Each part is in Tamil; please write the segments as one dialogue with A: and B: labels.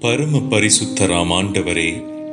A: பரம பரிசுத்தராம் ஆண்டவரே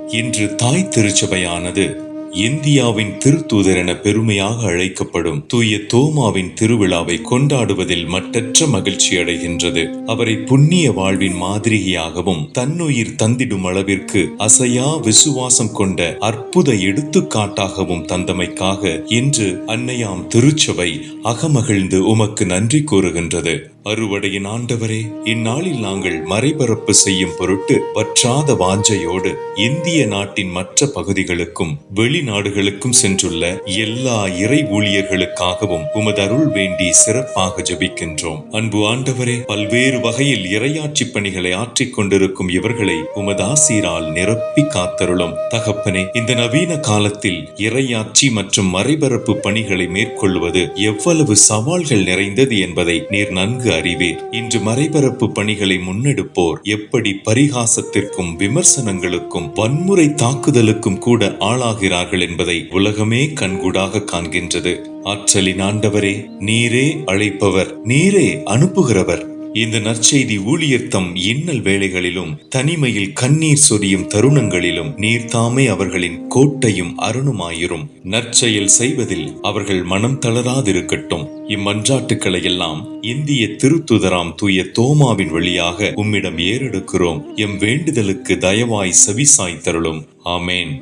A: இன்று தாய் திருச்சபையானது இந்தியாவின் திருத்தூதர் என பெருமையாக அழைக்கப்படும் தூய தோமாவின் திருவிழாவை கொண்டாடுவதில் மட்டற்ற மகிழ்ச்சி அடைகின்றது. அவரை புண்ணிய வாழ்வின் மாதிரியாகவும் தன்னுயிர் தந்திடும் அளவிற்கு அசையா விசுவாசம் கொண்ட அற்புத எடுத்துக்காட்டாகவும் தந்தமைக்காக இன்று அன்னையாம் திருச்சபை அகமகிழ்ந்து உமக்கு நன்றி கூறுகின்றது. அறுவடையின் ஆண்டவரே இந்நாளில் நாங்கள் மறைபரப்பு செய்யும் பொருட்டு வற்றாத வாஞ்சையோடு இந்திய நாட்டின் மற்ற பகுதிகளுக்கும் வெளிநாடுகளுக்கும் சென்றுள்ள எல்லா இறை ஊழியர்களுக்காகவும் உமது அருள் வேண்டி சிறப்பாக ஜபிக்கின்றோம். அன்பு ஆண்டவரே பல்வேறு வகையில் இறையாட்சி பணிகளை ஆற்றிக் கொண்டிருக்கும் இவர்களை உமது ஆசீரால் நிரப்பி காத்தருளும். தகப்பனே இந்த நவீன காலத்தில் இரையாட்சி மற்றும் மறைபரப்பு பணிகளை மேற்கொள்வது எவ்வளவு சவால்கள் நிறைந்தது என்பதை நீர் நன்கு அறிவேன். இன்று மறைபரப்பு பணிகளை முன்னெடுப்போர் எப்படி பரிகாசத்திற்கும் விமர்சனங்களுக்கும் வன்முறை தாக்குதலுக்கும் கூட ஆளாகிறார்கள் என்பதை உலகமே கண்கூடாக காண்கின்றது. ஆற்றலின் ஆண்டவரே நீரே அழைப்பவர் நீரே அனுப்புகிறவர். இந்த நற்செய்தி ஊழியர் தம் இன்னல் வேளைகளிலும் தனிமையில் கண்ணீர் சொரியும் தருணங்களிலும் நீர்தாமே அவர்களின் கோட்டையும் அருணுமாயிரும். நற்செயல் செய்வதில் அவர்கள் மனம் தளராதிருக்கட்டும். இம்மன்றாட்டுக்களை எல்லாம் இந்திய திருத்துதராம் தூய தோமாவின் வழியாக உம்மிடம் ஏறெடுக்கிறோம். எம் வேண்டுதலுக்கு தயவாய் செவிசாய் தருளும் ஆமேன்.